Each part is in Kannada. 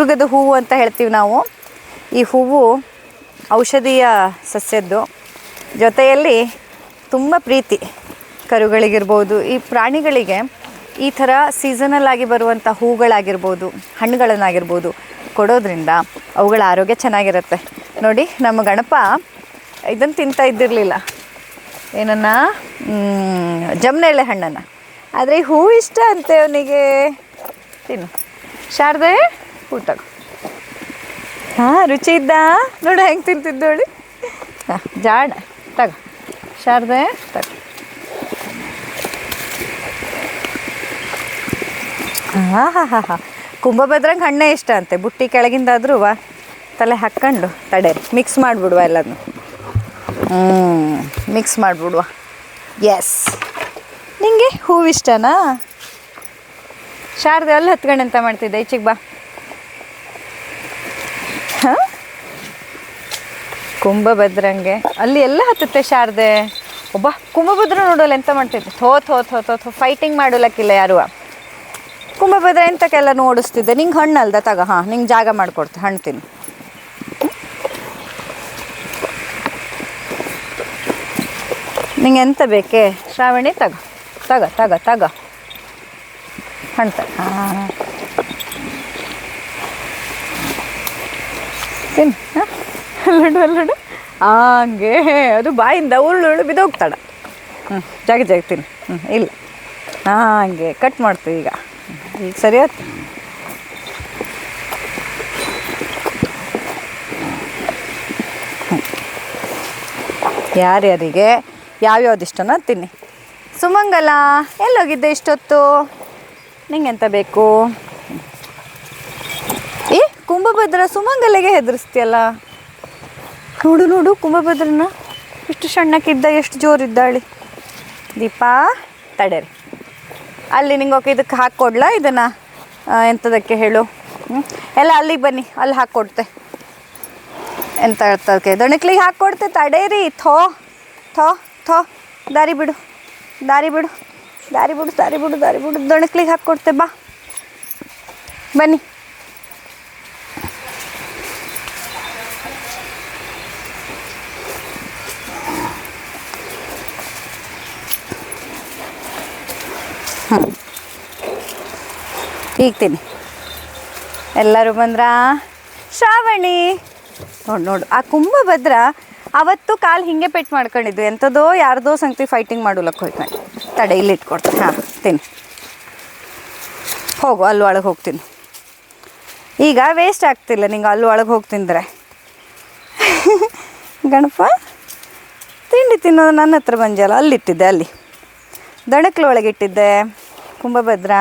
ದುರ್ಗದ ಹೂವು ಅಂತ ಹೇಳ್ತೀವಿ ನಾವು. ಈ ಹೂವು ಔಷಧೀಯ ಸಸ್ಯದ್ದು. ಜೊತೆಯಲ್ಲಿ ತುಂಬ ಪ್ರೀತಿ ಕರುಗಳಿಗಿರ್ಬೋದು, ಈ ಪ್ರಾಣಿಗಳಿಗೆ ಈ ಥರ ಸೀಸನಲ್ ಆಗಿ ಬರುವಂಥ ಹೂಗಳಾಗಿರ್ಬೋದು, ಹಣ್ಣುಗಳನ್ನಾಗಿರ್ಬೋದು ಕೊಡೋದ್ರಿಂದ ಅವುಗಳ ಆರೋಗ್ಯ ಚೆನ್ನಾಗಿರುತ್ತೆ. ನೋಡಿ, ನಮ್ಮ ಗಣಪ ಇದನ್ನು ತಿಂತಾ ಇದ್ದಿರಲಿಲ್ಲ. ಏನನ್ನ? ಜಮ್ನೆಳೆ ಹಣ್ಣನ್ನು. ಆದರೆ ಈ ಹೂ ಇಷ್ಟ ಅಂತೆ ಅವನಿಗೆ. ತಿನ್ನು. ಶಾರದೆ? ತಗೋ ಹಾಂ, ರುಚಿ ಇದ್ದ? ನೋಡು, ಹೆಂಗೆ ತಿಂತಿದ್ದೋಳಿ ಹಾಂ ಜಾಡ ತಗೋ. ಶಾರದೆ, ತಗ. ಹಾಂ ಹಾಂ ಹಾಂ ಹಾಂ. ಹಣ್ಣೇ ಇಷ್ಟ ಅಂತೆ. ಬುಟ್ಟಿ ಕೆಳಗಿಂದಾದ್ರೂ ತಲೆ ಹಾಕ್ಕೊಂಡು ತಡೇರಿ. ಮಿಕ್ಸ್ ಮಾಡಿಬಿಡುವ ಎಲ್ಲದನ್ನು ಹ್ಞೂ ಮಿಕ್ಸ್ ಮಾಡಿಬಿಡುವ. ಎಸ್ ನಿಂಗೆ ಹೂವಿಷ್ಟನಾ? ಶಾರದೆ, ಅಲ್ಲಿ ಹತ್ಕೊಂಡು ಅಂತ ಮಾಡ್ತಿದ್ದೆ? ಈಚೆಗೆ ಬಾ. ಕುಂಭಭದ್ರಂಗೆ. ಅಲ್ಲಿ ಎಲ್ಲ ಹತ್ತುತ್ತೆ ಶಾರದೆ. ಒಬ್ಬ ಕುಂಭಭದ್ರ ನೋಡಲ್ಲ ಎಂತ ಮಾಡ್ತಿದ್ದೆ? ಥೋ ಥೋ ಥೋ ಥೋ ಥೋ ಫೈಟಿಂಗ್ ಮಾಡೋಲಕ್ಕಿಲ್ಲ ಯಾರು ಕುಂಭಭದ್ರ ಎಂತಕ್ಕೆಲ್ಲ ನೋಡಿಸ್ತಿದ್ದೆ? ನಿಂಗೆ ಹಣ್ಣು ಅಲ್ದ ತಗ, ಹಾಂ, ನಿಂಗೆ ಜಾಗ ಮಾಡಿಕೊಡ್ತೆ, ಹಣ್ಣು ತಿನ್ನು. ನಿಂಗೆ ಎಂತ ಬೇಕೆ? ಶ್ರಾವಣಿ, ತಗ. ತಗ ತಗ ತಗ. ಹಣ್ಣು ತಗ ಹಾಂ. ತಿನ್ನು, ಹಾಂ. ಅಲ್ಲಡು ಅಲ್ಲಡು. ಹಂಗೆ. ಅದು ಬಾಯಿಂದ ಉರುಳು ಬಿದ್ದೋಗ್ತಾಳ. ಹ್ಞೂ ಜಾಗ ಜಾಗ ತಿನ್ನು. ಹ್ಞೂ ಇಲ್ಲ. ಹಾಗೆ ಕಟ್ ಮಾಡ್ತೀವಿ ಈಗ. ಈಗ ಸರಿ ಆಯ್ತು. ಯಾರ್ಯಾರಿಗೆ ಯಾವ್ಯಾವ್ದು ಇಷ್ಟನೋ ತಿನ್ನಿ. ಸುಮಂಗಲ, ಎಲ್ಲೋಗಿದ್ದೆ ಇಷ್ಟೊತ್ತು? ನಿಂಗೆಂತ ಬೇಕು? ಏ ಕುಂಭಭದ್ರ ಸುಮಂಗಲಿಗೆ ಹೆದರಿಸ್ತೀಯಲ್ಲ? ನೋಡು ನೋಡು, ಕುಂಭಭದ್ರನ. ಇಷ್ಟು ಸಣ್ಣಕ್ಕಿದ್ದ, ಎಷ್ಟು ಜೋರಿದ್ದಾಳೆ. ದೀಪಾ, ತಡೆರಿ. ಅಲ್ಲಿ ನಿಂಗೆ ಓಕೆ ಇದಕ್ಕೆ ಹಾಕ್ಕೊಡ್ಲಾ ಇದನ್ನು ಎಂಥದಕ್ಕೆ ಹೇಳು? ಎಲ್ಲ ಅಲ್ಲಿಗೆ ಬನ್ನಿ, ಅಲ್ಲಿ ಹಾಕ್ಕೊಡ್ತೆ ಎಂತ ಹೇಳ್ತದಕ್ಕೆ? ದಣಕ್ಲಿಗೆ ಹಾಕ್ಕೊಡ್ತೆ ತಡೇರಿ. ಥೋ ಥೋ ಥೋ. ದಾರಿ ಬಿಡು ದಾರಿ ಬಿಡು. ದಾರಿ ಬಿಡು ದಾರಿ ಬಿಡು ದಾರಿ ಬಿಡು. ದಣಕ್ಲಿಗೆ ಹಾಕ್ಕೊಡ್ತೆ ಬಾ. ಬನ್ನಿ. ಈಗ ಎಲ್ಲರೂ ಬಂದ್ರಾ? ಶ್ರಾವಣಿ. ನೋಡು ನೋಡು, ಆ ಕುಂಭಭದ್ರ ಅವತ್ತು ಕಾಲು ಹಿಂಗೆ ಪೆಟ್ಟು ಮಾಡ್ಕೊಂಡಿದ್ದು ಎಂಥದೋ ಯಾರ್ದೋ ಸಂಗತಿ ಫೈಟಿಂಗ್ ಮಾಡೋಲಕ್ಕೆ ಹೋಯ್ತು ತಡೆ ಇಲ್ಲಿ ಇಟ್ಕೊಡ್ತೀನಿ. ಹಾಂ, ತಿನ್ನಿ. ಹೋಗು, ಅಲ್ಲಿ ಒಳಗೆ ಹೋಗ್ತೀನಿ. ಈಗ ವೇಸ್ಟ್ ಆಗ್ತಿಲ್ಲ. ನಿಂಗೆ ಅಲ್ಲಿ ಒಳಗೆ ಹೋಗಿ ತಿಂದರೆ. ಗಣಪ, ತಿಂಡಿ ತಿನ್ನೋದು ನನ್ನ ಹತ್ರ ಬಂಜಲ್ಲ ಅಲ್ಲಿಟ್ಟಿದ್ದೆ, ಅಲ್ಲಿ. ದಣಕ್ಲ ಒಳಗಿಟ್ಟಿದ್ದೆ ಕುಂಭಭದ್ರ?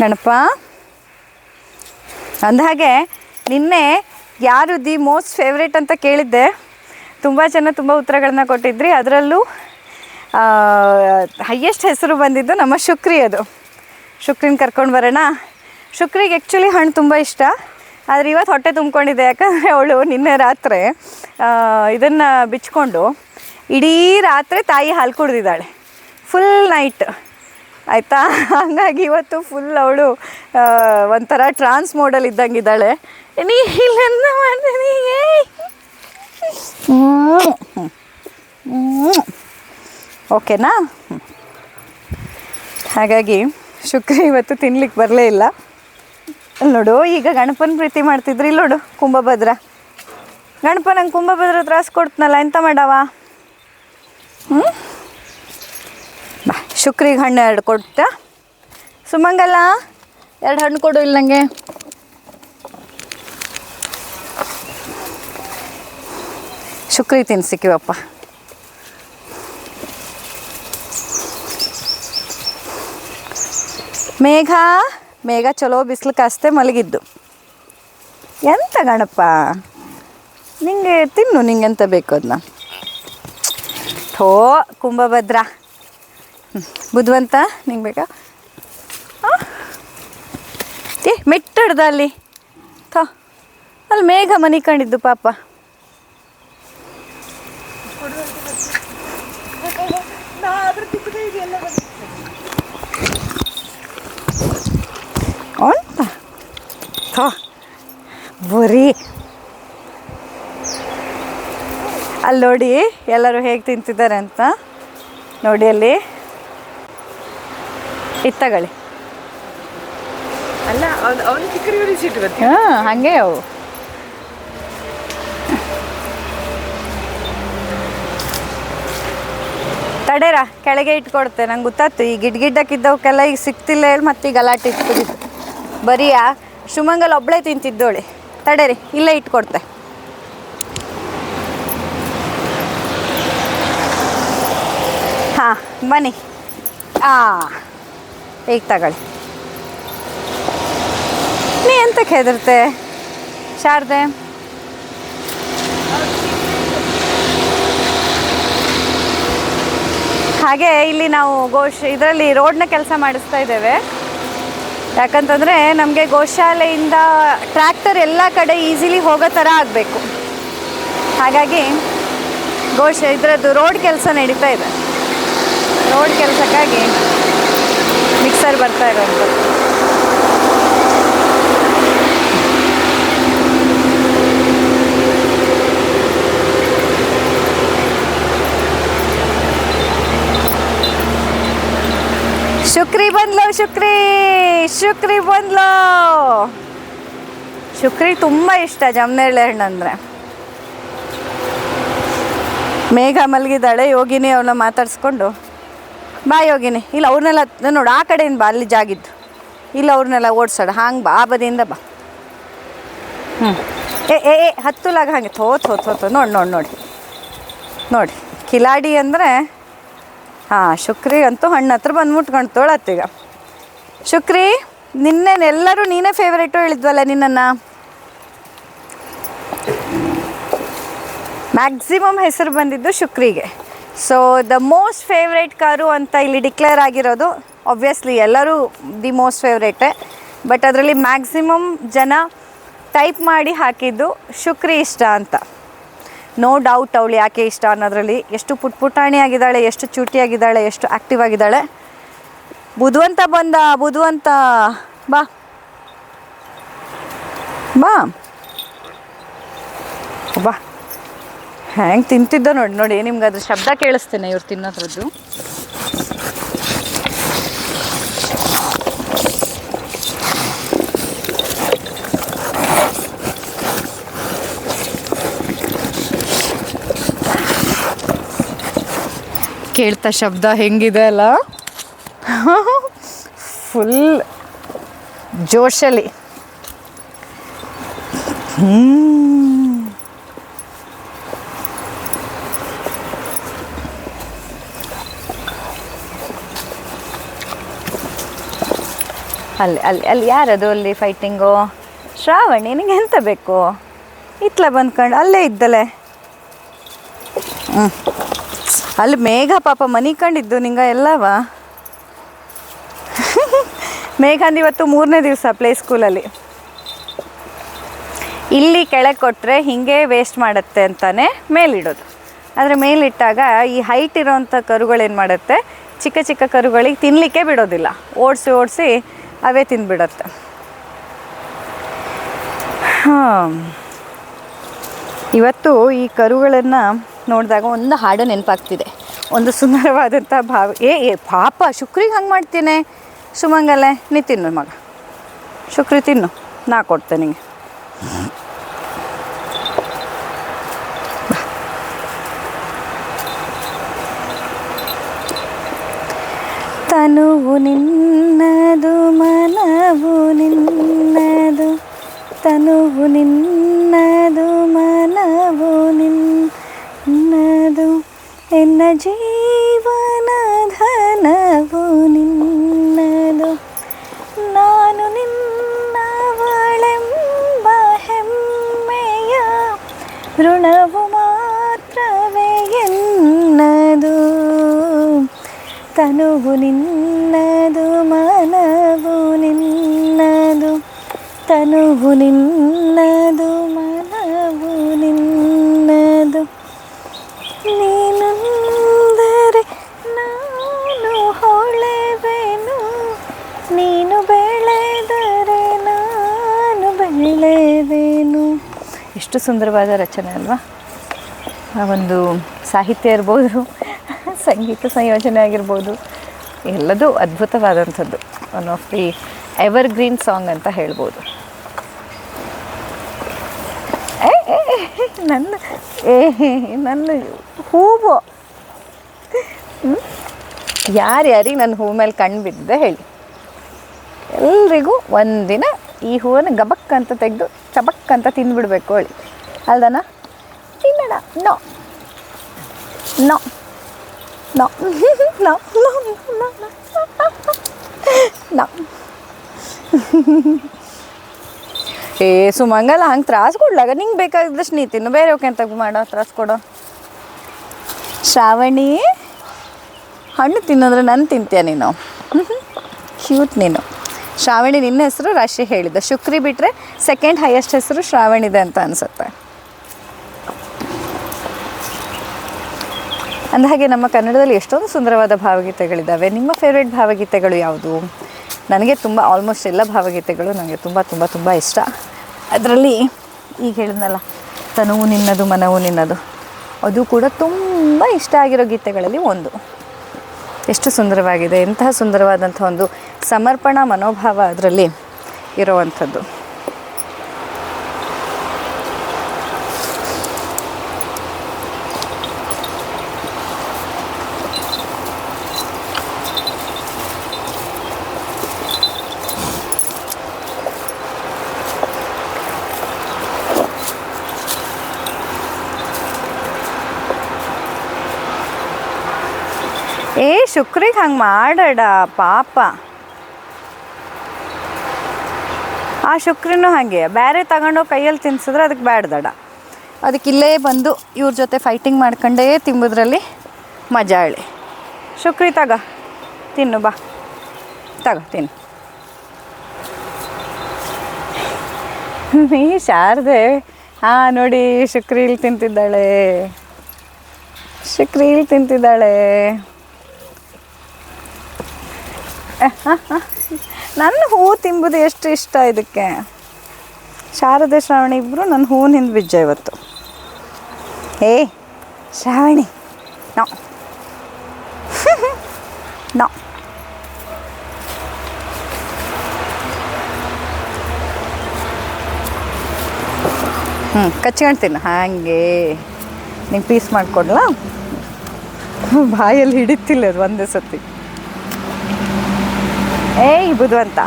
ಗಣಪ ಅಂದಹಾಗೆ ನಿನ್ನೆ ಯಾರು ದಿ ಮೋಸ್ಟ್ ಫೇವ್ರೇಟ್ ಅಂತ ಕೇಳಿದ್ದೆ. ತುಂಬ ಜನ ತುಂಬ ಉತ್ತರಗಳನ್ನ ಕೊಟ್ಟಿದ್ರಿ. ಅದರಲ್ಲೂ ಹೈಯೆಸ್ಟ್ ಹೆಸರು ಬಂದಿದ್ದು ನಮ್ಮ ಶುಕ್ರಿ ಅದು. ಶುಕ್ರಿನ ಕರ್ಕೊಂಡು ಬರೋಣ. ಶುಕ್ರಿಗೆ ಆ್ಯಕ್ಚುಲಿ ಹಣ್ಣು ತುಂಬ ಇಷ್ಟ. ಆದರೆ ಇವತ್ತು ಹೊಟ್ಟೆ ತುಂಬ್ಕೊಂಡಿದೆ. ಯಾಕಂದರೆ ಅವಳು ನಿನ್ನೆ ರಾತ್ರಿ ಇದನ್ನು ಬಿಚ್ಕೊಂಡು ಇಡೀ ರಾತ್ರಿ ತಾಯಿ ಹಾಲು ಕುಡ್ದಿದ್ದಾಳೆ. ಫುಲ್ ನೈಟ್ ಆಯಿತಾ? ಹಾಗಾಗಿ ಇವತ್ತು ಫುಲ್ ಅವಳು ಒಂಥರ ಟ್ರಾನ್ಸ್ ಮೋಡಲ್ ಇದ್ದಂಗೆ ಇದ್ದಾಳೆ ನೀ ಇಲ್ಲೆಂದ ಮಾಡ್ತೀನಿ ಓಕೆನಾ? ಹಾಗಾಗಿ ಶುಕ್ರ ಇವತ್ತು ತಿನ್ಲಿಕ್ಕೆ ಬರಲೇ ಇಲ್ಲ. ನೋಡು, ಈಗ ಗಣಪನ ಪ್ರೀತಿ ಮಾಡ್ತಿದ್ರಿ ನೋಡು, ಕುಂಭಭದ್ರ. ಗಣಪನಂಗೆ ಕುಂಭಭದ್ರ ತ್ರಾಸ ಕೊಡ್ತನಲ್ಲ, ಎಂತ ಮಾಡವ? ಹ್ಞೂ ಶುಕ್ರಿಗೆ ಹಣ್ಣು ಎರಡು ಕೊಡ್ತಾ. ಸುಮಂಗಲ, ಎರಡು ಹಣ್ಣು ಕೊಡು ಇಲ್ಲ ನನಗೆ ಶುಕ್ರಿ ತಿನ್ಸಿಕ್ಕಿವಪ್ಪ ಮೇಘ ಮೇಘ ಚಲೋ ಬಿಸಿಲು ಕಾಸ್ತೆ ಮಲಗಿದ್ದು. ಎಂತ ಗಣಪ್ಪ? ನಿಂಗೆ ತಿನ್ನು ನಿಂಗೆ ಎಂತ ಬೇಕು ಅದನ್ನ ಥೋ, ಕುಂಭಭದ್ರ. ಬುದ್ಧಿವಂತ ನಿಂಗೆ ಬೇಕಾ? ಏ, ಮೆಟ್ಟಡ್ದ ಅಲ್ಲಿ. ಥೋ, ಅಲ್ಲಿ ಮೇಘ ಮನಿ ಕಂಡಿದ್ದು ಪಾಪ. ಅಂತ ಥೋ, ಬರೀ. ಅಲ್ಲಿ ನೋಡಿ, ಎಲ್ಲರೂ ಹೇಗೆ ತಿಂತಿದ್ದಾರೆ ಅಂತ. ನೋಡಿ ಅಲ್ಲಿ. ಇತ್ತಗಳಿ ಅಲ್ಲ ಅವನು ಚಿಕ್ಕರಿಗೆ ಸಿಟ್ಟು ಗೊತ್ತಿ ಹಾಂ ಹಾಗೆ ಅವು. ತಡೇರ ಕೆಳಗೆ ಇಟ್ಕೊಡ್ತೆ. ನಂಗೆ ಗೊತ್ತಾಯ್ತು ಈ ಗಿಡ್ ಗಿಡ್ಡಕ್ಕಿದ್ದವಕ್ಕೆಲ್ಲ ಈಗ ಸಿಕ್ತಿಲ್ಲ ಹೇಳಿ ಮತ್ತೆ ಈಗ ಗಲಾಟೆ ಇಟ್ಕೊಂಡಿದ್ದು ಬರೀಯಾ? ಶಿವಮೊಗ್ಗಲ್ಲಿ ಒಬ್ಬಳೇ ತಿಂತಿದ್ದೋಳಿ. ತಡೇರಿ ಇಲ್ಲೇ ಇಟ್ಕೊಡ್ತೆ. ಹಾಂ ಬನ್ನಿ. ಹಾಂ ಈಗ ತಗೊಳ್ಳಿ. ನೀ ಎಂತಕ್ಕೆ ಹೆದರ್ತೆ? ಶಾರದೆ? ಹಾಗೆ ಇಲ್ಲಿ ನಾವು ಗೋಶ್ ಇದರಲ್ಲಿ ರೋಡ್ನ ಕೆಲಸ ಮಾಡಿಸ್ತಾ ಇದ್ದೇವೆ. ಯಾಕಂತಂದರೆ ನಮಗೆ ಗೋಶಾಲೆಯಿಂದ ಟ್ರ್ಯಾಕ್ಟರ್ ಎಲ್ಲ ಕಡೆ ಈಸಿಲಿ ಹೋಗೋ ಥರ ಆಗಬೇಕು. ಹಾಗಾಗಿ ಗೋಶ ಇದರದ್ದು ರೋಡ್ ಕೆಲಸ ನಡೀತಾ ಇದೆ. ರೋಡ್ ಕೆಲಸಕ್ಕಾಗಿ ಮಿಕ್ಸರ್ ಬರ್ತಾ ಇರೋವಂಥದ್ದು ಶುಕ್ರಿ ಬಂದ್ಲೋ ಶುಕ್ರಿ ಶುಕ್ರಿ ಬಂದ್ಲೋ. ಶುಕ್ರಿ ತುಂಬ ಇಷ್ಟ ಜಮ್ನೇಳೆ ಹಣ್ಣು ಅಂದರೆ ಮೇಘ ಮಲಗಿದ್ದಾಳೆ, ಯೋಗಿನಿ ಅವನ್ನ ಮಾತಾಡಿಸ್ಕೊಂಡು. ಬಾ ಯೋಗಿನಿ. ಇಲ್ಲ, ಅವ್ರನ್ನೆಲ್ಲ ನೋಡು, ಆ ಕಡೆಯಿಂದ ಬಾ, ಅಲ್ಲಿ ಜಾಗಿದ್ದು ಇಲ್ಲ, ಅವ್ರನ್ನೆಲ್ಲ ಓಡಿಸೋಣ. ಹಾಂಗೆ ಬಾ ಆ ಬದಿಯಿಂದ ಬಾ. ಹ್ಞೂ ಏ ಏ ಏ ಹತ್ತುಲಾಗ ಹಾಗೆ ಥೋ ಥೋ ಥೋ ನೋಡಿ ನೋಡಿ ನೋಡಿ. ನೋಡಿ, ಕಿಲಾಡಿ ಅಂದರೆ, ಹಾಂ, ಶುಕ್ರಿ ಅಂತೂ ಹಣ್ಣು ಹತ್ರ ಬಂದು ಮುಟ್ಕೊಂಡು ತೊಳತ್ತೀಗ ಶುಕ್ರಿ ನಿನ್ನೆನೆಲ್ಲರೂ ನೀನೇ ಫೇವ್ರೇಟು ಹೇಳಿದ್ವಲ್ಲ ನಿನ್ನನ್ನು? ಮ್ಯಾಕ್ಸಿಮಮ್ ಹೆಸರು ಬಂದಿದ್ದು ಶುಕ್ರಿಗೆ. So the most favourite car ಅಂತ ಇಲ್ಲಿ ಡಿಕ್ಲೇರ್ ಆಗಿರೋದು ಒಬ್ವಿಯಸ್ಲಿ ಎಲ್ಲರೂ ದಿ ಮೋಸ್ಟ್ ಫೇವ್ರೇಟೇ ಬಟ್ ಅದರಲ್ಲಿ ಮ್ಯಾಕ್ಸಿಮಮ್ ಜನ ಟೈಪ್ ಮಾಡಿ ಹಾಕಿದ್ದು ಶುಕ್ರಿ ಇಷ್ಟ ಅಂತ. ನೋ ಡೌಟ್ ಅವಳು ಯಾಕೆ ಇಷ್ಟ ಅನ್ನೋದ್ರಲ್ಲಿ ಎಷ್ಟು ಪುಟ್ ಪುಟಾಣಿ ಆಗಿದ್ದಾಳೆ, ಎಷ್ಟು ಚೂಟಿಯಾಗಿದ್ದಾಳೆ ಎಷ್ಟು ಆ್ಯಕ್ಟಿವ್ ಆಗಿದ್ದಾಳೆ. ಬುಧವಂತ ಬಂದ, ಬುಧವಂತ, ಬಾ. ಬಾ. ಬಾ. ಹೆಂಗೆ ತಿಂತಿದ್ದ ನೋಡಿ ನೋಡಿ ನಿಮ್ಗೆ ಅದ್ರ ಶಬ್ದ ಕೇಳಿಸ್ತೇನೆ ಇವ್ರು ತಿನ್ನೋದ್ರದ್ದು. ಕೇಳ್ತಾ ಶಬ್ದ ಹೆಂಗಿದೆ ಅಲ್ಲ? ಫುಲ್ ಜೋಶಲ್ಲಿ ಹ್ಮ್. ಅಲ್ಲಿ ಅಲ್ಲಿ ಅಲ್ಲಿ ಯಾರದು ಅಲ್ಲಿ ಫೈಟಿಂಗು ಶ್ರಾವಣಿ, ನಿನಗೆ ಎಂತ ಬೇಕು? ಇತ್ಲ ಬಂದ್ಕೊಂಡು ಅಲ್ಲೇ ಇದ್ದಲೆ. ಹ್ಞೂ ಅಲ್ಲಿ ಮೇಘ ಪಾಪ ಮನಿ ಕಂಡಿದ್ದು ನಿಂಗ ಎಲ್ಲವ? ಮೇಘಂದು ಇವತ್ತು ಮೂರನೇ ದಿವಸ ಪ್ಲೇ ಸ್ಕೂಲಲ್ಲಿ ಇಲ್ಲಿ ಕೆಳಗೆ ಕೊಟ್ಟರೆ ಹೀಗೆ ವೇಸ್ಟ್ ಮಾಡುತ್ತೆ ಅಂತಾನೆ ಮೇಲಿಡೋದು. ಆದರೆ ಮೇಲಿಟ್ಟಾಗ ಈ ಹೈಟ್ ಇರೋವಂಥ ಕರುಗಳೇನು ಮಾಡುತ್ತೆ? ಚಿಕ್ಕ ಚಿಕ್ಕ ಕರುಗಳಿಗೆ ತಿನ್ನಲಿಕ್ಕೆ ಬಿಡೋದಿಲ್ಲ. ಓಡಿಸಿ ಓಡಿಸಿ ಅವೇ ತಿಂದ್ಬಿಡತ್ತೆ. ಹಾಂ. ಇವತ್ತು ಈ ಕರುಗಳನ್ನು ನೋಡಿದಾಗ ಒಂದು ಹಾಡು ನೆನಪಾಗ್ತಿದೆ. ಒಂದು ಸುಂದರವಾದಂಥ ಭಾವ. ಏ ಏ, ಪಾಪ, ಶುಕ್ರಿಗೆ ಹಂಗೆ ಮಾಡ್ತೀನಿ? ಸುಮಂಗಲೆ, ನೀ ತಿನ್ನು ಮಗ. ಶುಕ್ರಿ, ತಿನ್ನು. ನಾ ಕೊಡ್ತೇನೆ ನಿಂಗೆ. ತನುವು ನಿನ್ನದು ಮನವು ನಿನ್ನದು ತನುವು ನಿನ್ನದು ಮನವು ನಿನ್ನದು ಎನ್ನ ಜೀವನ ಧನವು ಸುಂದರವಾದ ರಚನೆ ಅಲ್ವಾ? ಆ ಒಂದು ಸಾಹಿತ್ಯ ಇರ್ಬೋದು, ಸಂಗೀತ ಸಂಯೋಜನೆ ಆಗಿರ್ಬೋದು, ಎಲ್ಲದೂ ಅದ್ಭುತವಾದಂಥದ್ದು. One of the evergreen song ಅಂತ ಹೇಳ್ಬೋದು. ನನ್ನ, ಏ, ನನ್ನ ಹೂವು. ಯಾರ್ಯಾರಿಗೆ ನನ್ನ ಹೂ ಮೇಲೆ ಕಣ್ಣು ಬಿದ್ದಿದೆ ಹೇಳಿ. ಎಲ್ರಿಗೂ ಒಂದಿನ ಈ ಹೂವನ್ನು ಗಬಕ್ ಅಂತ ತೆಗೆದು ಚಬಕ್ ಅಂತ ತಿಂದ್ಬಿಡ್ಬೇಕು ಹೇಳಿ. ಅಲ್ದನ? ತಿನ್ನೋಣ no. No. No. No. No. ಏ ಸುಮಂಗಲ್ಲ ಹಂಗೆ ತ್ರಾಸು ಕೊಡ್ಲಾಗ? ನಿಂಗೆ ಬೇಕಾದಷ್ಟು ನೀ ತಿನ್ನು. ಬೇರೆ ಅಂತ ಮಾಡೋ? ತ್ರಾಸು ಕೊಡೋ? ಶ್ರಾವಣಿ, ಹಣ್ಣು ತಿನ್ನೋದ್ರೆ ನಾನು ತಿಂತೀಯ ನೀನು? ಕ್ಯೂಟ್ ನೀನು. ಶ್ರಾವಣಿ ನಿನ್ನ ಹೆಸರು ರಾಶಿ ಹೇಳಿದ್ದ. ಶುಕ್ರಿ ಬಿಟ್ಟರೆ ಸೆಕೆಂಡ್ ಹೈಯೆಸ್ಟ್ ಹೆಸರು ಶ್ರಾವಣಿದೆ ಅಂತ ಅನಿಸುತ್ತೆ. ಅಂದಹಾಗೆ ನಮ್ಮ ಕನ್ನಡದಲ್ಲಿ ಎಷ್ಟೊಂದು ಸುಂದರವಾದ ಭಾವಗೀತೆಗಳಿದ್ದಾವೆ. ನಿಮ್ಮ ಫೇವ್ರೇಟ್ ಭಾವಗೀತೆಗಳು ಯಾವುದು? ನನಗೆ ತುಂಬ ಆಲ್ಮೋಸ್ಟ್ ಎಲ್ಲ ಭಾವಗೀತೆಗಳು ನನಗೆ ತುಂಬ ತುಂಬ ತುಂಬ ಇಷ್ಟ. ಅದರಲ್ಲಿ ಈಗ ಹೇಳಿದ್ನಲ್ಲ, ತನುವು ನಿನ್ನದು ಮನವು ನಿನ್ನದು. ಅದು ಕೂಡ ತುಂಬ ಇಷ್ಟ ಆಗಿರೋ ಗೀತೆಗಳಲ್ಲಿ ಒಂದು. ಎಷ್ಟು ಸುಂದರವಾಗಿದೆ, ಎಂತಹ ಸುಂದರವಾದಂಥ ಒಂದು ಸಮರ್ಪಣಾ ಮನೋಭಾವ ಅದರಲ್ಲಿ ಇರುವಂಥದ್ದು. ಏ, ಶುಕ್ರಿಗೆ ಹಂಗೆ ಮಾಡಡ ಪಾಪ. ಆ ಶುಕ್ರಿನೂ ಹಾಗೆ. ಬೇರೆ ತಗೊಂಡು ಕೈಯಲ್ಲಿ ತಿನ್ಸಿದ್ರೆ ಅದಕ್ಕೆ ಬ್ಯಾಡ್ದಡ ಅದಕ್ಕೆ ಇಲ್ಲೇ ಬಂದು ಇವ್ರ ಜೊತೆ ಫೈಟಿಂಗ್ ಮಾಡ್ಕೊಂಡೇ ತಿಂಬುದ್ರಲ್ಲಿ ಮಜಾ ಹೇಳಿ ಶುಕ್ರಿ, ತಗ. ತಿನ್ನು, ಬಾ. ತಗ, ತಿನ್ನು. ನೀ ಶಾರದೆ ಹಾಂ ನೋಡಿ ಶುಕ್ರಿ ಇಲ್ಲಿ ತಿಂತಿದ್ದಾಳೆ. ಶುಕ್ರಿ ಇಲ್ಲಿ ತಿಂತಿದ್ದಾಳೆ. ನನ್ನ ಹೂ ತಿಂಬುದು ಎಷ್ಟು ಇಷ್ಟ ಇದಕ್ಕೆ? ಶಾರದೆ ಶ್ರಾವಣಿ ಇಬ್ಬರು ನನ್ನ ಹೂ ಹಿಂದೆ ಬಿಜ್ಜ ಇವತ್ತು. ಏ, ಶ್ರಾವಣಿ, ನಾ. ನಾ. ಹ್ಞೂ ಕಚ್ಕೊಳ್ತೀನಿ ಹಾಗೆ. ನಿಂಗೆ ಪೀಸ್ ಮಾಡಿಕೊಡ್ಲಾ? ಬಾಯಲ್ಲಿ ಹಿಡಿತಿಲ್ಲ ಅದು ಒಂದೇ ಸತಿ. ಏಯ್, ಬುದ್ವಂತ.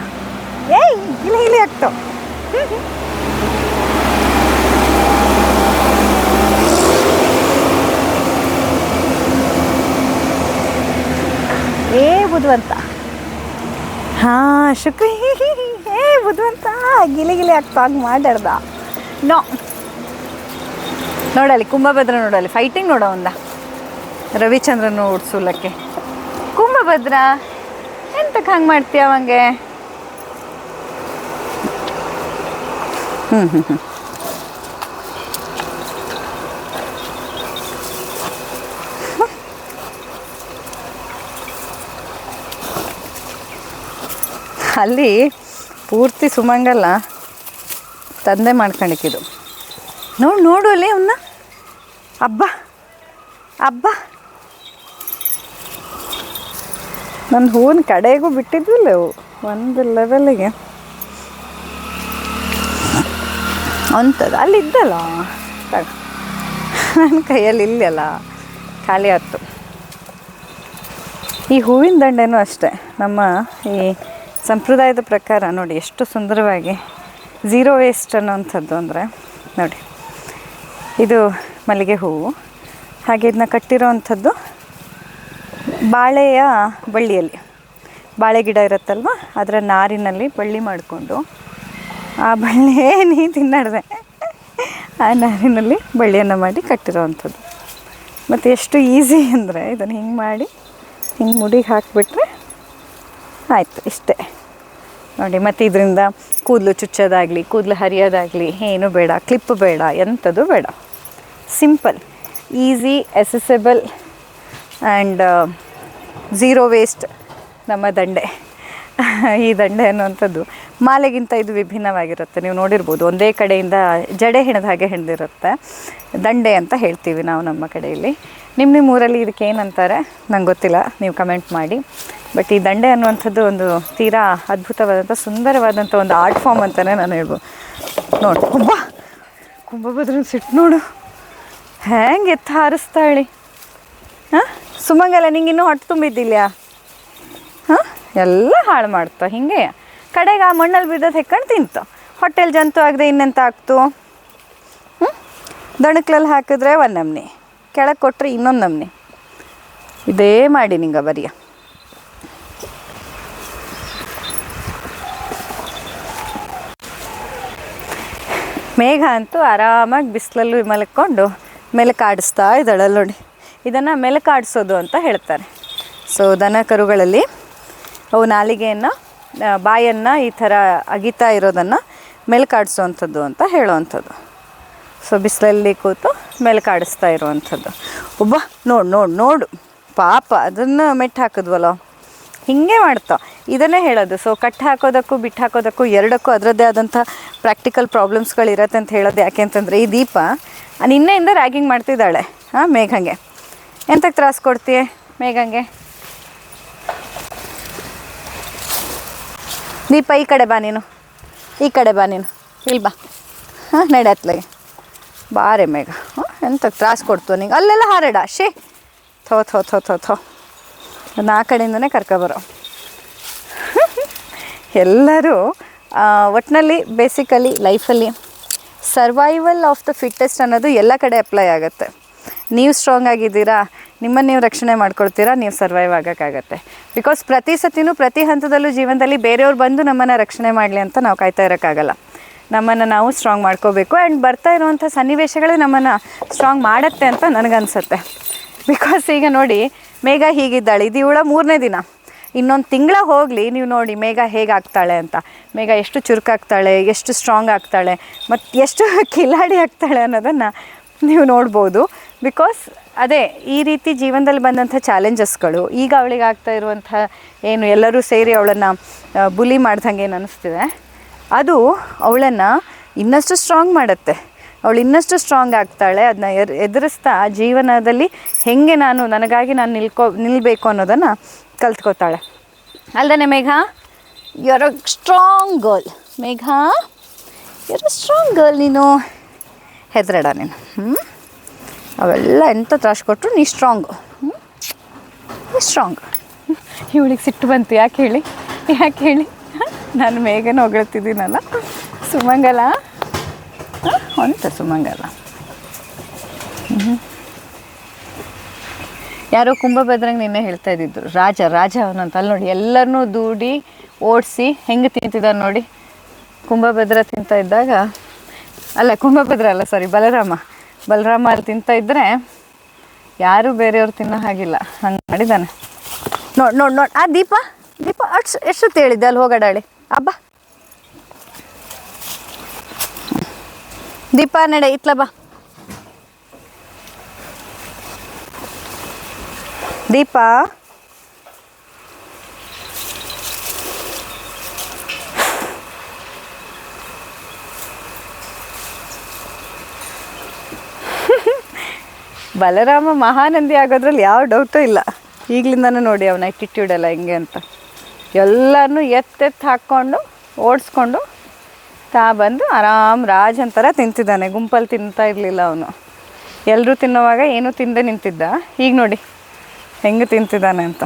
ಏಯ್, ಇಲ್ಲಿ ಇಲ್ಲಿ ಆಗ್ತು. ಏ, ಬುದ್ವಂತ. ಹಾ, ಶುಕ್ರಿ. ಏ, ಬುದ್ವಂತ. ಗಿಲಿ ಗಿಲಿ ಆಗ್ತಾ. ಹಂಗೆ ಮಾತಾಡ್ದ ನೋ. ನೋಡಲ್ಲಿ, ಕುಂಭಭದ್ರ ನೋಡಲ್ಲಿ. ಫೈಟಿಂಗ್ ನೋಡೋ ಒಂದ. ರವಿಚಂದ್ರನ ಓಡಿಸೋಲಕ್ಕೆ ಕುಂಭಭದ್ರ? ಎಂತಕ್ಕೆ ಹಂಗೆ ಮಾಡ್ತೀಯ ಅವಂಗೆ? ಹ್ಞೂ ಹ್ಞೂ ಅಲ್ಲಿ ಪೂರ್ತಿ ಸುಮಂಗಲ್ಲ ತಂದೆ ಮಾಡ್ಕೊಂಡಿಕ್ಕಿದು ನೋಡು ನೋಡು ಅಲ್ಲಿ ಅವನ್ನ ಅಬ್ಬ ಅಬ್ಬ. ನನ್ನ ಹೂವಿನ ಕಡೆಗೂ ಬಿಟ್ಟಿದ್ವಿಲ್ಲ ಅವು. ಒಂದು ಲೆವೆಲಿಗೆ ಅಂಥದ್ದು ಅಲ್ಲಿ ಇದ್ದಲ್ಲ. ನನ್ನ ಕೈಯಲ್ಲಿ ಇಲ್ಲಲ್ಲ ಖಾಲಿ ಆಯ್ತು. ಈ ಹೂವಿನ ದಂಡೆನೂ ಅಷ್ಟೇ. ನಮ್ಮ ಈ ಸಂಪ್ರದಾಯದ ಪ್ರಕಾರ ನೋಡಿ ಎಷ್ಟು ಸುಂದರವಾಗಿ ಝೀರೋ ವೇಸ್ಟ್ ಅನ್ನೋವಂಥದ್ದು ಅಂದರೆ ನೋಡಿ. ಇದು ಮಲ್ಲಿಗೆ ಹೂವು. ಹಾಗೆ ಇದನ್ನ ಕಟ್ಟಿರೋ ಅಂಥದ್ದು ಬಾಳೆಯ ಬಳ್ಳಿಯಲ್ಲಿ. ಬಾಳೆ ಗಿಡ ಇರುತ್ತಲ್ವ? ಅದರ ನಾರಿನಲ್ಲಿ ಬಳ್ಳಿ ಮಾಡಿಕೊಂಡು ಆ ಬಳ್ಳಿಯೇ ನೀ ತಿನ್ನಾಡಿದೆ ಆ ನಾರಿನಲ್ಲಿ ಬಳ್ಳಿಯನ್ನು ಮಾಡಿ ಕಟ್ಟಿರೋವಂಥದ್ದು. ಮತ್ತು ಎಷ್ಟು ಈಸಿ ಅಂದರೆ ಇದನ್ನು ಹಿಂಗೆ ಮಾಡಿ, ಹಿಂಗೆ ಮುಡಿಗೆ ಹಾಕಿಬಿಟ್ರೆ ಆಯಿತು, ಇಷ್ಟೇ. ನೋಡಿ, ಮತ್ತು ಇದರಿಂದ ಕೂದಲು ಚುಚ್ಚೋದಾಗಲಿ, ಕೂದಲು ಹರಿಯೋದಾಗಲಿ, ಏನು ಬೇಡ, ಕ್ಲಿಪ್ ಬೇಡ, ಎಂಥದ್ದು ಬೇಡ. Simple easy accessible and zero waste ನಮ್ಮ ದಂಡೆ. ಈ ದಂಡೆ ಅನ್ನುವಂಥದ್ದು ಮಾಲೆಗಿಂತ ಇದು ವಿಭಿನ್ನವಾಗಿರುತ್ತೆ. ನೀವು ನೋಡಿರ್ಬೋದು, ಒಂದೇ ಕಡೆಯಿಂದ ಜಡೆ ಹೆಣದ ಹಾಗೆ ಹೆಣ್ದಿರುತ್ತೆ. ದಂಡೆ ಅಂತ ಹೇಳ್ತೀವಿ ನಾವು ನಮ್ಮ ಕಡೆಯಲ್ಲಿ. ನಿಮ್ಮ ನಿಮ್ಮ ಊರಲ್ಲಿ ಇದಕ್ಕೆ ಏನಂತಾರೆ? ನಂಗೆ ಗೊತ್ತಿಲ್ಲ, ನೀವು ಕಮೆಂಟ್ ಮಾಡಿ. ಬಟ್ ಈ ದಂಡೆ ಅನ್ನುವಂಥದ್ದು ಒಂದು ತೀರಾ ಅದ್ಭುತವಾದಂಥ, ಸುಂದರವಾದಂಥ ಒಂದು ಆರ್ಟ್ ಫಾರ್ಮ್ ಅಂತಲೇ ನಾನು ಹೇಳ್ಬೋದು. ನೋಡು, ಕುಂಬ! ಕುಂಭಭದ್ರನ ಸಿಟ್ಟು ನೋಡು. ಹೆಂಗೆ ಎತ್ತ ಹಾರಿಸ್ತಾಳಿ? ಹಾಂ? ಸುಮಂಗಲ, ನಿಂಗೆ ಇನ್ನೂ ಹೊಟ್ಟೆ ತುಂಬಿದ್ದಿಲ್ಲ ಹಾಂ? ಎಲ್ಲ ಹಾಳು ಮಾಡ್ತ, ಹಿಂಗೆ. ಕಡೆಗೆ ಆ ಮಣ್ಣಲ್ಲಿ ಬಿದ್ದದ್ದು ಹೆಕ್ಕಂಡು ತಿಂತ. ಹೊಟ್ಟೆಲಿ ಜಂತು ಆಗದೆ ಇನ್ನೆಂತ ಆಗ್ತು? ಹ್ಞೂ ದಣಕ್ಲಲ್ಲಿ ಹಾಕಿದ್ರೆ ಒಂದು ನಮ್ನಿ. ಕೆಳಗೆ ಕೊಟ್ಟರೆ ಇನ್ನೊಂದು ನಮ್ನಿ. ಇದೇ ಮಾಡಿ ನಿಂಗೆ ಬರಿಯ. ಮೇಘ ಅಂತೂ ಆರಾಮಾಗಿ ಬಿಸಿಲಲ್ಲೂ ಮೇಲೆ ಕಾಡಿಸ್ತಾ ಇದ್ದಾಳಲ್ಲ ನೋಡಿ. ಇದನ್ನು ಮೆಲಕಾಡಿಸೋದು ಅಂತ ಹೇಳ್ತಾರೆ. ಸೊ ದನ ಕರುಗಳಲ್ಲಿ ಅವು ನಾಲಿಗೆಯನ್ನು ಬಾಯನ್ನು ಈ ಥರ ಅಗಿತಾ ಇರೋದನ್ನು ಮೆಲುಕಾಡಿಸೋವಂಥದ್ದು ಅಂತ ಹೇಳುವಂಥದ್ದು ಸೊ ಬಿಸಿಲಲ್ಲಿ ಕೂತು ಮೆಲ್ಕಾಡಿಸ್ತಾ ಇರುವಂಥದ್ದು ಒಬ್ಬ, ನೋಡು ನೋಡು ನೋಡು. ಪಾಪ, ಅದನ್ನು ಮೆಟ್ಟು ಹಾಕಿದ್ವಲ್ಲ. ಹಿಂಗೆ ಮಾಡ್ತಾವೆ ಇದನ್ನೇ ಹೇಳೋದು. ಸೊ ಕಟ್ ಹಾಕೋದಕ್ಕೂ ಬಿಟ್ಟು ಹಾಕೋದಕ್ಕೂ ಎರಡಕ್ಕೂ ಅದರದ್ದೇ ಆದಂಥ ಪ್ರಾಕ್ಟಿಕಲ್ ಪ್ರಾಬ್ಲಮ್ಸ್ಗಳು ಇರತ್ತೆ ಅಂತ ಹೇಳೋದು ಯಾಕೆ ಅಂತಂದರೆ ಈ ದೀಪ ನಿನ್ನೆಯಿಂದ ರ್ಯಾಗಿಂಗ್ ಮಾಡ್ತಿದ್ದಾಳೆ. ಹಾಂ ಮೇಘಂಗೆ. ಎಂತಕ್ಕೆ ತ್ರಾಸು ಕೊಡ್ತೀಯ ಮೇಘಂಗೆ? ದೀಪ ಈ ಕಡೆ ಬಾ ನೀನು. ಈ ಕಡೆ ಬಾ ನೀನು. ಇಲ್ಲಿ ಬಾ. ಹಾಂ ನಡೆಯತ್ಲಾಗೆ ಬಾರೆ ಮೇಘ. ಹಾಂ ಎಂತಕ್ಕೆ ತ್ರಾಸು ಕೊಡ್ತು ನಿಂಗೆ ಅಲ್ಲೆಲ್ಲ ಹಾರಡ. ಶೇ ಥೋ ಥೋ ಥೋ ಥೋ ಥೋ. ನಾ ಕಡೆಯಿಂದನೇ ಕರ್ಕೊಬರೋ ಎಲ್ಲರೂ ಆ, ಒಟ್ಟಿನಲ್ಲಿ ಬೇಸಿಕಲಿ ಲೈಫಲ್ಲಿ ಸರ್ವೈವಲ್ ಆಫ್ ದ ಫಿಟ್ಟೆಸ್ಟ್ ಅನ್ನೋದು ಎಲ್ಲ ಕಡೆ ಅಪ್ಲೈ ಆಗುತ್ತೆ. ನೀವು ಸ್ಟ್ರಾಂಗ್ ಆಗಿದ್ದೀರಾ, ನಿಮ್ಮನ್ನು ನೀವು ರಕ್ಷಣೆ ಮಾಡ್ಕೊಳ್ತೀರಾ, ನೀವು ಸರ್ವೈವ್ ಆಗೋಕ್ಕಾಗತ್ತೆ. ಬಿಕಾಸ್ ಪ್ರತಿ ಸತಿನೂ, ಪ್ರತಿ ಹಂತದಲ್ಲೂ ಜೀವನದಲ್ಲಿ ಬೇರೆಯವ್ರು ಬಂದು ನಮ್ಮನ್ನು ರಕ್ಷಣೆ ಮಾಡಲಿ ಅಂತ ನಾವು ಕಾಯ್ತಾ ಇರೋಕ್ಕಾಗಲ್ಲ. ನಮ್ಮನ್ನು ನಾವು ಸ್ಟ್ರಾಂಗ್ ಮಾಡ್ಕೋಬೇಕು ಆ್ಯಂಡ್ ಬರ್ತಾ ಇರುವಂಥ ಸನ್ನಿವೇಶಗಳೇ ನಮ್ಮನ್ನು ಸ್ಟ್ರಾಂಗ್ ಮಾಡುತ್ತೆ ಅಂತ ನನಗನ್ಸುತ್ತೆ. ಬಿಕಾಸ್ ಈಗ ನೋಡಿ, ಮೇಘ ಹೀಗಿದ್ದಾಳೆ. ಇದು ಇವಳ ಮೂರನೇ ದಿನ. ಇನ್ನೊಂದು ತಿಂಗಳ ಹೋಗಲಿ, ನೀವು ನೋಡಿ ಮೇಘ ಹೇಗೆ ಆಗ್ತಾಳೆ ಅಂತ. ಮೇಘ ಎಷ್ಟು ಚುರುಕಾಗ್ತಾಳೆ, ಎಷ್ಟು ಸ್ಟ್ರಾಂಗ್ ಆಗ್ತಾಳೆ ಮತ್ತು ಎಷ್ಟು ಕಿಲಾಡಿ ಆಗ್ತಾಳೆ ಅನ್ನೋದನ್ನು ನೀವು ನೋಡ್ಬೋದು. ಬಿಕಾಸ್ ಅದೇ, ಈ ರೀತಿ ಜೀವನದಲ್ಲಿ ಬಂದಂಥ ಚಾಲೆಂಜಸ್ಗಳು ಈಗ ಅವಳಿಗೆ ಆಗ್ತಾ ಇರುವಂಥ ಏನು, ಎಲ್ಲರೂ ಸೇರಿ ಅವಳನ್ನು ಬುಲಿ ಮಾಡ್ದಂಗೆ ಏನು ಅನ್ನಿಸ್ತಿದೆ ಅದು ಅವಳನ್ನು ಇನ್ನಷ್ಟು ಸ್ಟ್ರಾಂಗ್ ಮಾಡುತ್ತೆ. ಅವಳು ಇನ್ನಷ್ಟು ಸ್ಟ್ರಾಂಗ್ ಆಗ್ತಾಳೆ ಅದನ್ನ ಎದುರಿಸ್ತಾ ಜೀವನದಲ್ಲಿ ಹೇಗೆ ನಾನು, ನನಗಾಗಿ ನಾನು ನಿಲ್ಕೋ ನಿಲ್ಲಬೇಕು ಅನ್ನೋದನ್ನು ಕಲ್ತ್ಕೋತಾಳೆ ಅಲ್ಲದೆ Megha? You a strong girl Megha you a strong girl ನೀನು. ಹೆದರಡ ನೀನು. ಹ್ಞೂ ಅವೆಲ್ಲ ಎಂಥ ತ್ರಾಸು ಕೊಟ್ಟರು ನೀ ಸ್ಟ್ರಾಂಗ್ ಹ್ಞೂ ನೀ ಸ್ಟ್ರಾಂಗ್ ಇವಳಿಗೆ ಸಿಟ್ಟು ಬಂತು, ಯಾಕೆ ಹೇಳಿ? ಯಾಕೆ ಹೇಳಿ? ನಾನು ಮೇಘನ ಹೊಗಳ್ತಿದ್ದೀನಲ್ಲ. ಸುಮಂಗಲ? ಅಂತ ಸುಮಂಗಲ. ಹ್ಞೂ ಯಾರೋ ಕುಂಭಭದ್ರಂಗೆ ನಿನ್ನೆ ಹೇಳ್ತಾ ಇದ್ದಿದ್ರು. ರಾಜ ರಾಜ ಅವನಂತ ಅಲ್ಲಿ ನೋಡಿ ಎಲ್ಲರನ್ನೂ ದೂಡಿ ಓಡಿಸಿ ಹೆಂಗೆ ತಿಂತಿದ್ದಾನೆ ನೋಡಿ. ಕುಂಭಭದ್ರ ತಿಂತ ಇದ್ದಾಗ ಅಲ್ಲ, ಕುಂಭಭದ್ರ ಅಲ್ಲ ಸಾರಿ ಬಲರಾಮ. ಬಲರಾಮ ಅಲ್ಲಿ ತಿಂತ ಇದ್ರೆ ಯಾರು ಬೇರೆಯವ್ರು ತಿನ್ನೋ ಹಾಗಿಲ್ಲ. ಹಂಗೆ ಮಾಡಿದ್ದಾನೆ. ನೋಡಿ ನೋಡಿ ನೋಡಿ. ಆ, ದೀಪ ದೀಪ, ಅಷ್ಟು, ಎಷ್ಟೊತ್ತು ಹೇಳಿದ್ದೆ? ಅಲ್ಲಿ ಹೋಗಡಾಳಿ ಅಬ್ಬಾ. ದೀಪ, ನಡೆ, ಇತ್ಲ ಬಾ. ದೀಪ ಬಲರಾಮ ಮಹಾನಂದಿ ಆಗೋದ್ರಲ್ಲಿ ಯಾವ ಡೌಟು ಇಲ್ಲ. ಈಗಲಿಂದನೂ ನೋಡಿ ಅವನ ಆ್ಯಟಿಟ್ಯೂಡ್ ಎಲ್ಲ ಹೆಂಗೆ ಅಂತ. ಎಲ್ಲನೂ ಎತ್ತೆತ್ತು ಹಾಕ್ಕೊಂಡು, ಓಡಿಸ್ಕೊಂಡು ತಾ ಬಂದು ಆರಾಮ್ ರಾಜ್ ಅಂತರ ತಿಂತಿದ್ದಾನೆ. ಗುಂಪಲ್ಲಿ ತಿಂತಾ ಇರಲಿಲ್ಲ ಅವನು. ಎಲ್ಲರೂ ತಿನ್ನುವಾಗ ಏನೂ ತಿಂದೆ ನಿಂತಿದ್ದ. ಈಗ ನೋಡಿ, ಹೆಂಗೆ ತಿಂತಿದ್ದಾನೆ ಅಂತ.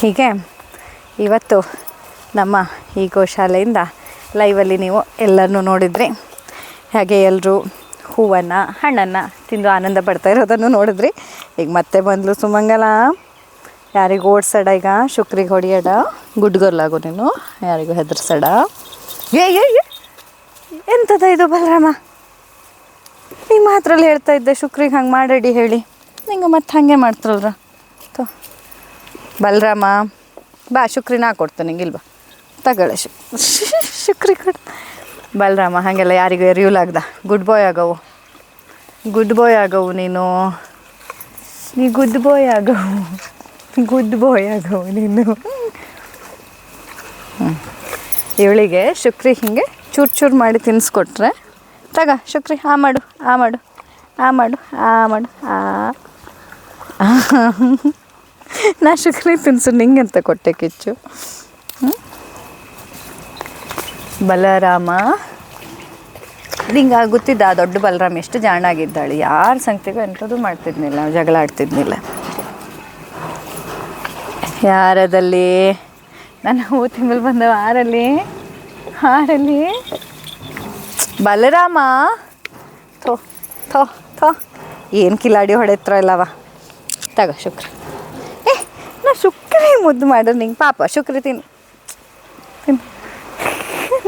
ಹೀಗೆ ಇವತ್ತು ನಮ್ಮ ಈ ಗೋಶಾಲೆಯಿಂದ ಲೈವಲ್ಲಿ ನೀವು ಎಲ್ಲರನ್ನೂ ನೋಡಿದ್ರಿ, ಹಾಗೆ ಎಲ್ಲರೂ ಹೂವನ್ನು, ಹಣ್ಣನ್ನು ತಿಂದು ಆನಂದ ಪಡ್ತಾ ಇರೋದನ್ನು ನೋಡಿದ್ರಿ, ಈಗ ಮತ್ತೆ ಬಂದಲು ಸುಮಂಗಲ. ಯಾರಿಗೂ ಓಡಿಸಡ ಈಗ? ಶುಕ್ರಿಗೆ ಹೊಡಿಯಡ? ಗುಡ್ಗೊರ್ಲಾಗು ನೀನು? ಯಾರಿಗೂ ಹೆದರ್ಸಡ? ಏ ಏ ಎಂಥದ ಇದು ಬಲರಾಮ? ನಿಮ್ಮ ಹತ್ರಲ್ಲಿ ಹೇಳ್ತಾ ಇದ್ದೆ, ಶುಕ್ರಿಗೆ ಹಂಗೆ ಮಾಡಡಿ ಹೇಳಿ. ನಿಂಗೆ ಮತ್ತೆ ಹಾಗೆ ಮಾಡ್ತಾರಲ್ರ? ಬಲರಾಮ. ಬಾ, ಶುಕ್ರಿನ ಹಾಕೊಡ್ತು ನಿಂಗೆ ಇಲ್ವಾ ತಗೊಳ್ಳೆ ಶು, ಶುಕ್ರಿ ಕೊಡ್ ಬಲರಾಮ, ಹಾಗೆಲ್ಲ ಯಾರಿಗೂ ಎರಿಯುಲಾಗ್ದ ಗುಡ್ ಬಾಯ್ ಆಗವು. ಗುಡ್ ಬಾಯ್ ಆಗವು ನೀನು. ನೀ ಗುಡ್ ಬಾಯ್ ಆಗವು. ಗುಡ್ ಬಾಯ್ ಆಗವು ನೀನು. ಇವಳಿಗೆ ಶುಕ್ರಿ ಹಿಂಗೆ ಚೂರು ಚೂರು ಮಾಡಿ ತಿನ್ನಿಸ್ಕೊಟ್ರೆ ತಗ, ಶುಕ್ರಿ, ಆ ಮಾಡು ಆ ಮಾಡು ಆ ಮಾಡು ಆ ಮಾಡು, ಆ. ನಾ ಶುಕ್ರಿ ತಿನ್ಸು ನಿಂಗೆಂತ ಕೊಟ್ಟೆ ಕಿಚ್ಚು? ಬಲರಾಮ. ನಿಂಗೆ ಗೊತ್ತಿದ್ದ ಆ ದೊಡ್ಡ ಬಲರಾಮ ಎಷ್ಟು ಜಾಣ ಆಗಿದ್ದಾಳೆ? ಯಾರ ಸಂಗತಿಗೂ ಎಂಥದ್ದು ಮಾಡ್ತಿದ್ನಿಲ್ಲ ಜಗಳ ಆಡ್ತಿದ್ನಿಲ್ಲ ಯಾರದಲ್ಲಿ ನನ್ನ ಹೂ ತಿಂಗಳು ಬಂದ ಆರಲ್ಲಿ? ಆರಲ್ಲಿ? ಬಲರಾಮ? ಥೋ ಥೋ ಥೋ. ಏನು ಕಿಲಾಡಿ ಹೊಡೆತ್ರ ಇಲ್ಲವ? ತಗೋ ಶುಕ್ರ. ನಾ ಶುಕ್ರಿ ಮುದ್ದು ಮಾಡು ನಿಂಗೆ ಪಾಪ, ಶುಕ್ರಿ ತಿನ್.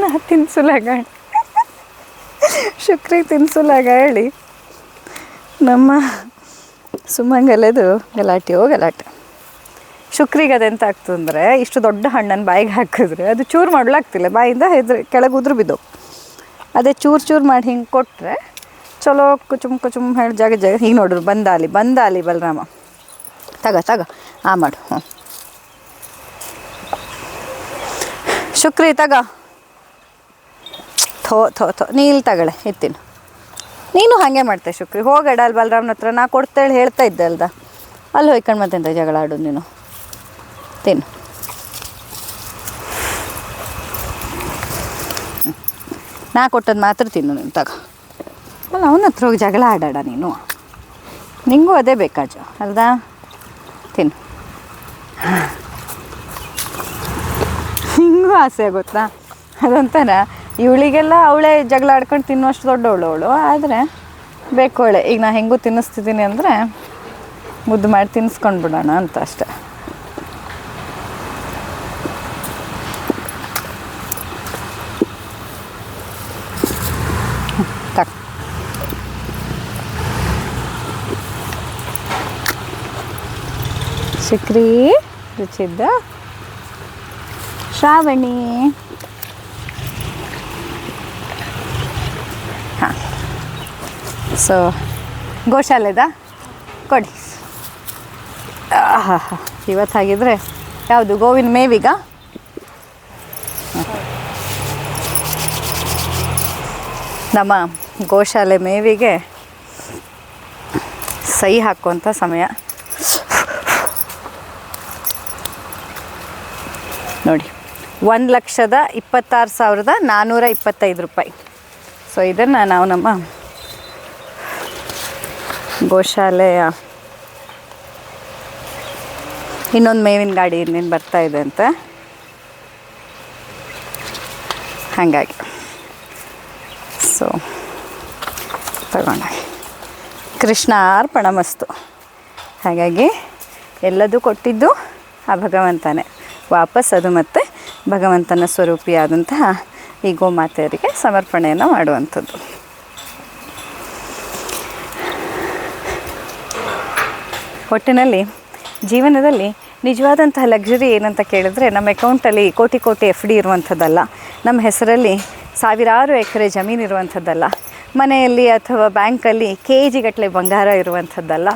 ನಾ ತಿನ್ಸುಲಾಗ ಶುಕ್ರಿ ತಿನ್ಸುಲಾಗ ಹೇಳಿ. ನಮ್ಮ ಸುಮಂಗಲದು ಗಲಾಟೆಯೋ ಗಲಾಟೆ. ಶುಕ್ರಿಗೆ ಅದೆಂತ ಆಗ್ತದೆ ಅಂದರೆ ಇಷ್ಟು ದೊಡ್ಡ ಹಣ್ಣನ್ನು ಬಾಯಿಗೆ ಹಾಕಿದ್ರೆ ಅದು ಚೂರು ಮಾಡಲಾಗ್ತಿಲ್ಲ ಬಾಯಿಂದ ಹೆದ್ರಿ ಕೆಳಗೆ ಉದುರು ಬಿದ್ದು. ಅದೇ ಚೂರು ಚೂರು ಮಾಡಿ ಹಿಂಗೆ ಕೊಟ್ಟರೆ ಚಲೋ ಕುಚುಮ್ ಕುಚುಮ್ ಹೇಳಿ ಜಾಗ ಜಾಗ. ಹೀಗೆ ನೋಡ್ರಿ ಬಂದಾಲಿ ಬಂದಾಲಿ ಬಲರಾಮ. ತಗ ತಗ. ಆ, ಮಾಡು. ಹ್ಞೂ ಶುಕ್ರಿ, ತಗ. ಥೋ ಥೋ ಥೋ. ಇಲ್ಲಿ ತಗಳೆ ಇತ್ತಿನ ನೀನು ಹಾಗೆ ಮಾಡ್ತೆ, ಶುಕ್ರಿ. ಹೋಗಡ ಅಲ್ಲಿ ಬಲರಾಮ್ನ ಹತ್ರ. ನಾ ಕೊಡ್ತೇಳಿ ಹೇಳ್ತಾ ಇದ್ದೆ ಅಲ್ದ? ಅಲ್ಲಿ ಹೋಯ್ಕೊಂಡು ಮತ್ತೆಂತ ಜಗಳ ಆಡು ನೀನು? ತಿನ್ನು. ನಾ ಕೊಟ್ಟದ್ದು ಮಾತ್ರ ತಿನ್ನು ನೀನು, ತಗ. ಅಲ್ಲ, ಅವನ ಹತ್ರ ಹೋಗಿ ಜಗಳ ಆಡಾಡ ನೀನು? ನಿಂಗೂ ಅದೇ ಬೇಕಾಜ ಅಲ್ದಾ? ತಿನ್ನು. ಹಿಂಗೂ ಆಸೆ ಗೊತ್ತಾ? ಅದೊಂಥರ. ಇವಳಿಗೆಲ್ಲ ಅವಳೇ ಜಗಳ ಆಡ್ಕೊಂಡು ತಿನ್ನುವಷ್ಟು ದೊಡ್ಡವಳು ಅವಳು. ಆದರೆ ಬೇಕು ಅವಳೆ. ಈಗ ನಾ ಹೆಂಗೂ ತಿನ್ನಿಸ್ತಿದ್ದೀನಿ ಅಂದರೆ ಮುದ್ದು ಮಾಡಿ ತಿನ್ನಿಸ್ಕೊಂಡು ಬಿಡೋಣ ಅಂತ ಅಷ್ಟೆ. ಸಿಕ್ರಿ ರುಚಿದ್ದ ಶ್ರಾವಣಿ. ಹಾಂ. ಸೊ ಗೋಶಾಲೆದ ಕೊಡಿ. ಆಹಾ ಇವತ್ತು ಹಾಗಿದ್ರೆ ಯಾವುದು, ಗೋವಿನ ಮೇವಿಗ? ನಮ್ಮ ಗೋಶಾಲೆ ಮೇವಿಗೆ ಸಹಿ ಹಾಕುವಂಥ ಸಮಯ ನೋಡಿ ಒಂದು ಲಕ್ಷದ ಇಪ್ಪತ್ತಾರು ಸಾವಿರದ ನಾನ್ನೂರ ಇಪ್ಪತ್ತೈದು ರೂಪಾಯಿ. ಸೊ ಇದನ್ನು ನಾವು ನಮ್ಮ ಗೋಶಾಲೆಯ ಇನ್ನೊಂದು ಮೇವಿನ ಗಾಡಿ ಇನ್ನೇನು ಬರ್ತಾ ಇದೆ ಅಂತ. ಹಾಗಾಗಿ. ಸೊ ತಗೊಂಡಾಗ ಕೃಷ್ಣ ಅರ್ಪಣಮಸ್ತು ಹಾಗಾಗಿ ಎಲ್ಲದೂ ಕೊಟ್ಟಿದ್ದು ಆ ಭಗವಂತನೇ. ವಾಪಸ್ ಅದು ಮತ್ತೆ ಭಗವಂತನ ಸ್ವರೂಪಿಯಾದಂತಹ ಈ ಗೋಮಾತೆಯರಿಗೆ ಸಮರ್ಪಣೆಯನ್ನು ಮಾಡುವಂಥದ್ದು. ಒಟ್ಟಿನಲ್ಲಿ ಜೀವನದಲ್ಲಿ ನಿಜವಾದಂತಹ ಲಕ್ಸುರಿ ಏನಂತ ಕೇಳಿದ್ರೆ ನಮ್ಮ ಅಕೌಂಟಲ್ಲಿ ಕೋಟಿ ಕೋಟಿ ಎಫ್ ಡಿ ಇರುವಂಥದ್ದಲ್ಲ, ನಮ್ಮ ಹೆಸರಲ್ಲಿ ಸಾವಿರಾರು ಎಕರೆ ಜಮೀನು ಇರುವಂಥದ್ದಲ್ಲ, ಮನೆಯಲ್ಲಿ ಅಥವಾ ಬ್ಯಾಂಕಲ್ಲಿ ಕೆ ಜಿಗಟ್ಟಲೆ ಬಂಗಾರ ಇರುವಂಥದ್ದಲ್ಲ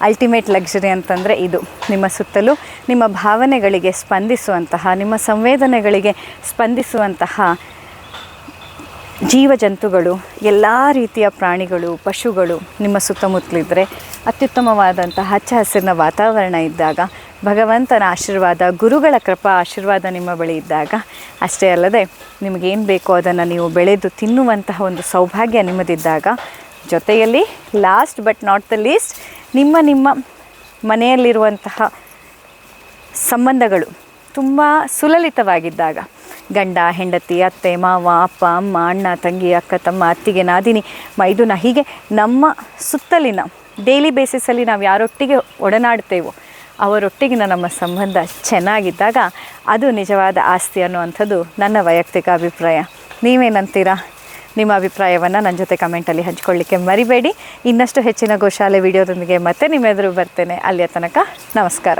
ಅಲ್ಟಿಮೇಟ್ ಲಕ್ಸುರಿ ಅಂತಂದರೆ ಇದು. ನಿಮ್ಮ ಸುತ್ತಲೂ ನಿಮ್ಮ ಭಾವನೆಗಳಿಗೆ ಸ್ಪಂದಿಸುವಂತಹ, ನಿಮ್ಮ ಸಂವೇದನೆಗಳಿಗೆ ಸ್ಪಂದಿಸುವಂತಹ ಜೀವಜಂತುಗಳು, ಎಲ್ಲ ರೀತಿಯ ಪ್ರಾಣಿಗಳು, ಪಶುಗಳು ನಿಮ್ಮ ಸುತ್ತಮುತ್ತಲಿದ್ದರೆ ಅತ್ಯುತ್ತಮವಾದಂತಹ ಹಚ್ಚ ಹಸಿರಿನ ವಾತಾವರಣ ಇದ್ದಾಗ, ಭಗವಂತನ ಆಶೀರ್ವಾದ, ಗುರುಗಳ ಕೃಪಾ ಆಶೀರ್ವಾದ ನಿಮ್ಮ ಬಳಿ ಇದ್ದಾಗ, ಅಷ್ಟೇ ಅಲ್ಲದೆ ನಿಮಗೇನು ಬೇಕೋ ಅದನ್ನು ನೀವು ಬೆಳೆದು ತಿನ್ನುವಂತಹ ಒಂದು ಸೌಭಾಗ್ಯ ನಿಮ್ಮದಿದ್ದಾಗ, ಜೊತೆಯಲ್ಲಿ last but not the least ನಿಮ್ಮ ನಿಮ್ಮ ಮನೆಯಲ್ಲಿರುವಂತಹ ಸಂಬಂಧಗಳು ತುಂಬ ಸುಲಲಿತವಾಗಿದ್ದಾಗ ಗಂಡ, ಹೆಂಡತಿ, ಅತ್ತೆ, ಮಾವ, ಅಪ್ಪ, ಅಮ್ಮ, ಅಣ್ಣ, ತಂಗಿ, ಅಕ್ಕ, ತಮ್ಮ, ಅತ್ತಿಗೆ, ನಾದಿನಿ, ಮೈದುನ ಹೀಗೆ ನಮ್ಮ ಸುತ್ತಲಿನ ಡೈಲಿ ಬೇಸಿಸಲ್ಲಿ ನಾವು ಯಾರೊಟ್ಟಿಗೆ ಒಡನಾಡ್ತೇವೋ ಅವರೊಟ್ಟಿಗಿನ ನಮ್ಮ ಸಂಬಂಧ ಚೆನ್ನಾಗಿದ್ದಾಗ ಅದು ನಿಜವಾದ ಆಸ್ತಿ ಅನ್ನುವಂಥದ್ದು ನನ್ನ ವೈಯಕ್ತಿಕ ಅಭಿಪ್ರಾಯ. ನೀವೇನಂತೀರಾ? ನಿಮ್ಮ ಅಭಿಪ್ರಾಯವನ್ನು ನನ್ನ ಜೊತೆ ಕಮೆಂಟಲ್ಲಿ ಹಂಚ್ಕೊಳ್ಳಿಕ್ಕೆ ಮರಿಬೇಡಿ. ಇನ್ನಷ್ಟು ಹೆಚ್ಚಿನ ಗೋಶಾಲೆ ವಿಡಿಯೋದೊಂದಿಗೆ ಮತ್ತೆ ನಿಮ್ಮೆದುರು ಬರ್ತೇನೆ. ಅಲ್ಲಿಯ ತನಕ ನಮಸ್ಕಾರ.